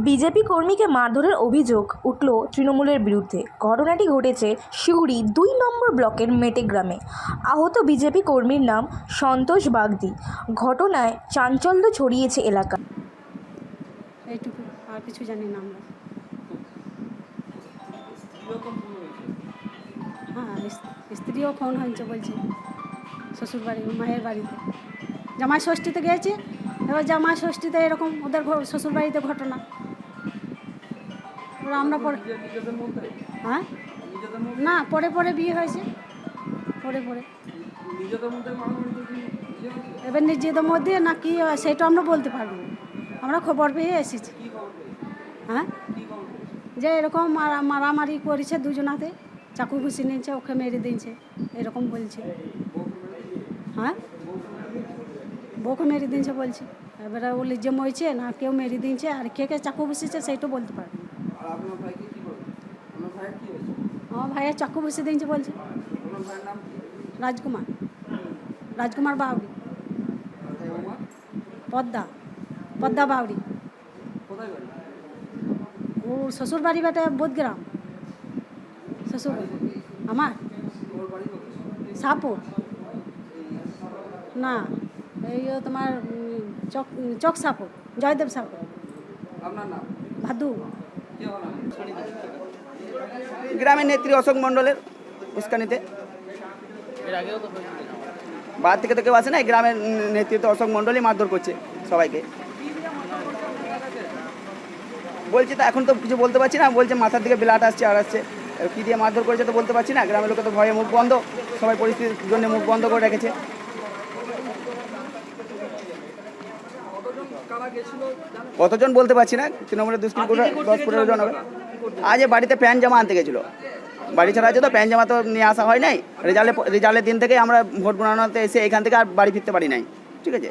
BJP কর্মীকে মারধরের অভিযোগ উঠল তৃণমূলের বিরুদ্ধে। ঘটনাটি ঘটেছে সিউড়ি দুই নম্বর ব্লকের মেটে গ্রামে। আহত বিজেপি কর্মীর নাম সন্তোষ বাগদি। ঘটনায় চাঞ্চল্য ছড়িয়েছে এলাকা। হ্যাঁ স্ত্রীও ফোন হয়েছে বলছে মায়ের বাড়িতে। জামাই ষষ্ঠীতে গিয়েছে, এবার জামাই ষষ্ঠীতে এরকম ওদের ঘ- শ্বশুর বাড়িতে ঘটনা। এবার আমরা পরে হ্যাঁ? না, পরে পরে বিয়ে হয়েছে। পরে পরে। এবার নিজেদের মধ্যে না কি সেটা আমরা বলতে পারব আমরা খবর পেয়ে এসেছি। হ্যাঁ? যে এরকম মারা- মারামারি করেছে দুজনাতে চাকু ঘুষি নিয়েছে, ওকে মেরে দিয়েছে, এরকম বলছে। হ্যাঁ? বউকে মেরে দিয়েছে বলছে। এবারে ও লিজে মরেছে না কেউ মেরে দিয়েছে, আর কে কে চাকু ঘুষিছে সেইটা বলতে পারব না। আমার ভাইয়ের চাকু ঘুষি দিয়েছে বলছে। রাজকুমার। রাজকুমার বাউরি পদ্মা। পদ্মা বাউরি ও শ্বশুর বাড়ি বেটা বোধগ্রাম। শ্বশুর আমার? সাপুর। না এই তোমার চক চক সাপুর জয়দেব সাপুর। ভাদু। গ্রামের নেত্রী অশোক মণ্ডলের উস্কানিতে। বাদ থেকে তো কেউ আসে না গ্রামের নেতৃত্ব অশোক মণ্ডলই মারধর করছে সবাইকে। বলছি তো এখন তো কিছু বলতে পারছি না বলছে মাথার দিকে ব্লাড আসছে আর আসছে। কী দিয়ে মারধর করেছে তো বলতে পারছি না গ্রামের লোকে তো ভয়ে মুখ বন্ধ সবাই পরিস্থিতির জন্য মুখ বন্ধ করে রেখেছে। কতজন বলতে পারছি না তৃণমূলের দুষ্কৃতি দশ পনেরো জন হবে। আজ বাড়িতে প্যান্ট জামা আনতে গেছিল। বাড়ি ছাড়া আছে তো প্যান্ট জামা তো নিয়ে আসা হয় নাই। রেজাল্টে রেজাল্টের দিন থেকে আমরা ভোট গণনাতে এসে এখান থেকে আর বাড়ি ফিরতে পারি নাই। ঠিক আছে?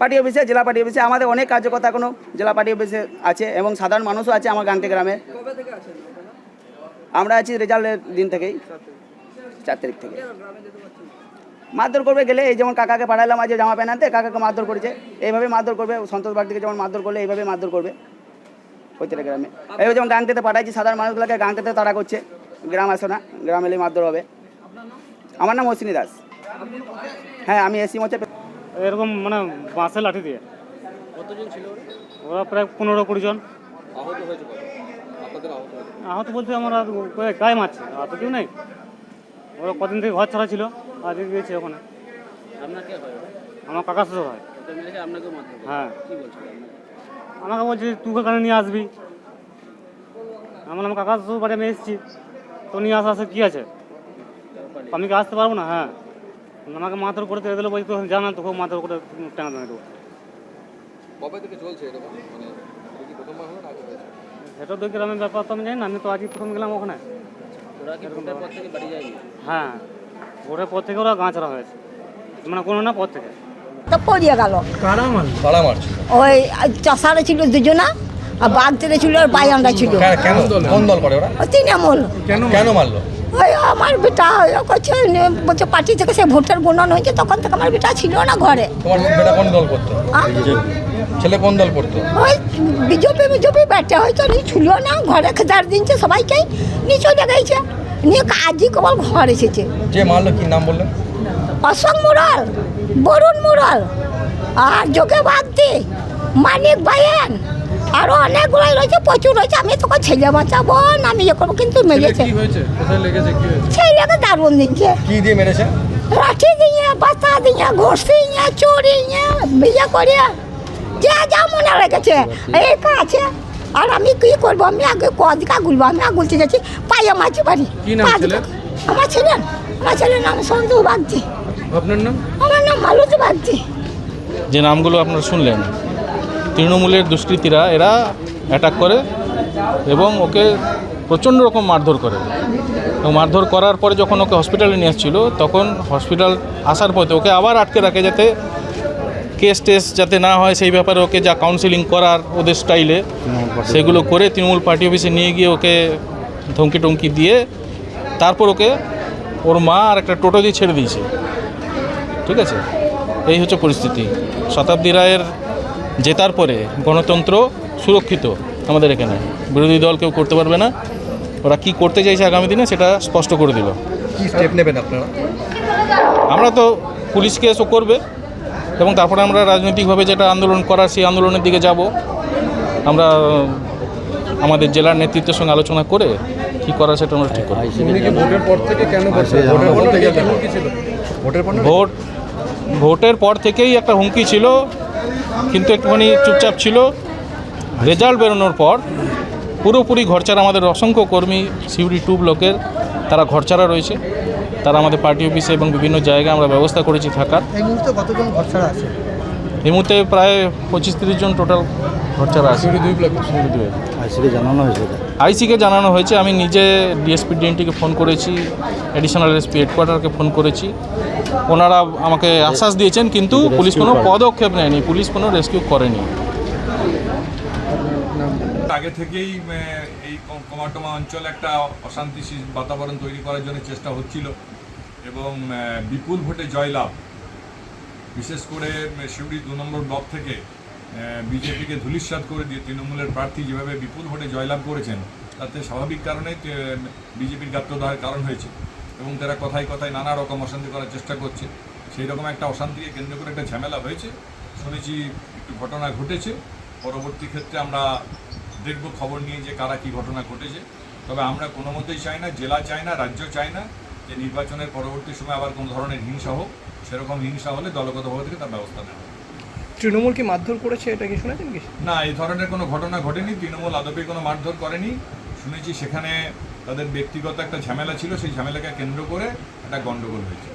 পার্টি অফিসে জেলা পার্টি অফিসে আমাদের অনেক কার্যকর্তা এখনও জেলা পার্টি অফিসে আছে এবং সাধারণ মানুষও আছে আমার গানটে গ্রামে। আমরা আছি রেজাল্টের দিন থেকেই চার তারিখ। থেকে। মারধর করবে গেলে এই যেমন কাকাকে পাঠালাম আজ জামা প্যান্ট আনতে কাকাকে মারধর করেছে। এইভাবে মারধর করবে সন্তোষ বাগদিকে যেমন মারধর করলে এইভাবে মারধর করবে। প্রত্যেকটা গ্রামে। এইভাবে যেমন গাংটেতে পাঠাইছি সাধারণ মানুষগুলোকে গাংটেতে তাড়া করছে। গ্রাম আসো না গ্রাম এলে মারধর হবে। আমার নাম অশ্বিনী দাস। হ্যাঁ আমি এসি মোচে এরকম মানে বাঁশে লাঠি দিয়ে। কতজন ছিল ওরা? প্রায় পনেরো কুড়ি জন। আহত বলতে আমরা গায়ে মারছে আহত কেউ নেই। ওরা কদিন থেকে ঘর ছাড়া ছিল। আজকে গিয়েছে ওখানে। আপনার কে হয় আমার কাকা শ্বশুর হয়। মেরেছে হ্যাঁ। কি আমাকে বলছে তুই কানে নিয়ে আসবি? আমার আমার কাকা শ্বশুর বাড়ি আমি এসেছি। তো নিয়ে আসা আসে কী আছে? আমি কি আসতে পারব না? হ্যাঁ। আমাকে মাথার উপরে তেড়ে দিলে বলছি তো জানা তোকে মাথার উপরে টাঙা টাঙা দেবো কবে থেকে চলছে এরকম? মানে প্রথমবার হলো না সেটা তো গ্রামের ব্যাপার তো আমি জানি না আমি তো আজকে প্রথম গেলাম ওখানে। হ্যাঁ। ভোটের পর থেকে ওরা গাঁ ছাড়া হয়েছে। মানে কোনো না পর থেকে। তো পড়িয়ে গেল। ওই চষারে ছিল দুজনা আর বাঘ ছিল আর বায়ানরা ছিল। কেন- দল করে ওরা? ওই তৃণমূল। কেন মারলো? ওই আমার বেটা ওই করছে বলছে পার্টি থেকে সে ভোটের গুণন হয়েছে তখন থেকে আমার বেটা ছিল না ঘরে। তোমার বেটা কোন দল করতো? ছেলে কোন দল করতো? ওই বিজেপি বিজেপি ব্যাটে হয়তো নি ছিল না ঘরে খেদার দিনছে সবাইকেই নিয়ে চলে গেছে নিয়ে আজই কেবল ঘর এসেছে। যে মারলো কি নাম বললেন? অশোক মুরাল বরুণ মুরাল আর যোগে বাগদি মানিক বায়েন আরও অনেকগুলোই রয়েছে প্রচুর রয়েছে আমি তোকে ছেলে বাঁচাবো না আমি ইয়ে করব কিন্তু মেরেছে। ছেলেকে দারুণ দিচ্ছে কি দিয়ে মেরেছে? লাঠি দিয়ে বাতা দিয়ে ঘষি দিয়ে চড়ি দিয়ে বিয়ে করে যা যা মনে রেখেছে এই আছে আর আমি কি করব? আমি আগে কদিকা গুলবো আমি আগুলতে যাচ্ছি। পায়ে মাছি বাড়ি। আমার ছেলের? আমার ছেলের নাম সন্তু বাগদি আপনার নাম? আমার নাম মালতী বাগদি যে নামগুলো আপনারা শুনলেন তৃণমূলের দুষ্কৃতীরা এরা অ্যাটাক করে এবং ওকে প্রচণ্ড রকম মারধর করে। এবং মারধর করার পরে যখন ওকে হসপিটালে নিয়ে আসছিল তখন হসপিটাল আসার পথে ওকে আবার আটকে রাখে যাতে কেস টেস যাতে না হয় সেই ব্যাপারে ওকে যা কাউন্সিলিং করার ওদের স্টাইলে সেগুলো করে তৃণমূল পার্টি অফিসে নিয়ে গিয়ে ওকে ধমকি টমকি দিয়ে তারপর ওকে ওর মা আর একটা টোটো দিয়ে ছেড়ে দিয়েছে। ঠিক আছে? এই হচ্ছে পরিস্থিতি। শতাব্দী রায়ের জেতার পরে গণতন্ত্র সুরক্ষিত আমাদের এখানে। বিরোধী দল কেউ করতে পারবে না। ওরা কি করতে চাইছে আগামী দিনে সেটা স্পষ্ট করে দিল। কি স্টেপ নেবেন আপনারা? আমরা তো পুলিশকে এসব করবে। এবং তারপরে আমরা রাজনৈতিকভাবে যেটা আন্দোলন করার সেই আন্দোলনের দিকে যাব। আমরা আমাদের জেলার নেতৃত্বের সঙ্গে আলোচনা করে কি করা সেটা আমরা ঠিক করব। উনি কি ভোটের পর থেকে কেন করছেন ভোটের পর থেকে কেন কি ছিল? ভোটের পর ভোট ভোটের পর থেকেই একটা হুমকি ছিল কিন্তু একটুখানি চুপচাপ ছিল। রেজাল্ট বেরোনোর পর পুরোপুরি ঘরচারা আমাদের অসংখ্য কর্মী সিউড়ি টু ব্লকের তারা ঘরচারা রয়েছে। তারা আমাদের পার্টি অফিসে এবং বিভিন্ন জায়গায় আমরা ব্যবস্থা করেছি থাকার। এই মুহূর্তে কতজন ঘর ছাড়া আছে? এই মুহূর্তে প্রায় পঁচিশ তিরিশ জন টোটাল ঘরচারা আছে। দুই ব্লক সিউড়ি দুয়ে আইসিকে জানানো হয়েছে আমি নিজে ডিএসপি ডিএনটিকে ফোন করেছি অ্যাডিশনাল এসপি হেডকোয়ার্টারকে ফোন করেছি। ওনারা আমাকে আশ্বাস দিয়েছেন কিন্তু পুলিশ কোনো পদক্ষেপ নেয়নি পুলিশ কোনো রেস্কিউ করেনি। আগে থেকেই এই কম- কমাটমা অঞ্চলে একটা অশান্তি বাতাবরণ তৈরি করার জন্য চেষ্টা হচ্ছিল। এবং বিপুল ভোটে জয়লাভ। বিশেষ করে সিউড়ি দু নম্বর ব্লক থেকে বিজেপিকে ধূলিসাৎ করে দিয়ে তৃণমূলের প্রার্থী যেভাবে বিপুল ভোটে জয়লাভ করেছেন, তাতে স্বাভাবিক কারণেই বিজেপির গাত্রদাহের কারণ হয়েছে এবং তারা কথায় কথায় নানা রকম অশান্তি করার চেষ্টা করছে। সেই রকম একটা অশান্তিকে কেন্দ্র করে একটা ঝামেলা হয়েছে। শুনেছি একটু ঘটনা ঘটেছে। পরবর্তী ক্ষেত্রে আমরা দেখব খবর নিয়ে যে কারা কি ঘটনা ঘটেছে। তবে আমরা কোনো মতেই চাই না, জেলা চাই না, রাজ্য চাই না। যে নির্বাচনের পরবর্তী সময় আবার কোনো ধরনের হিংসা হোক সেরকম হিংসা হলে দলগতভাবে থেকে তার ব্যবস্থা নেওয়া। তৃণমূল কি মারধর করেছে এটা কি শুনেছেন কি? না এই ধরনের কোনো ঘটনা ঘটেনি। তৃণমূল আদপে কোনো মারধর করেনি। শুনেছি সেখানে তাদের ব্যক্তিগত একটা ঝামেলা ছিল। সেই ঝামেলাকে কেন্দ্র করে একটা গণ্ডগোল হয়েছে।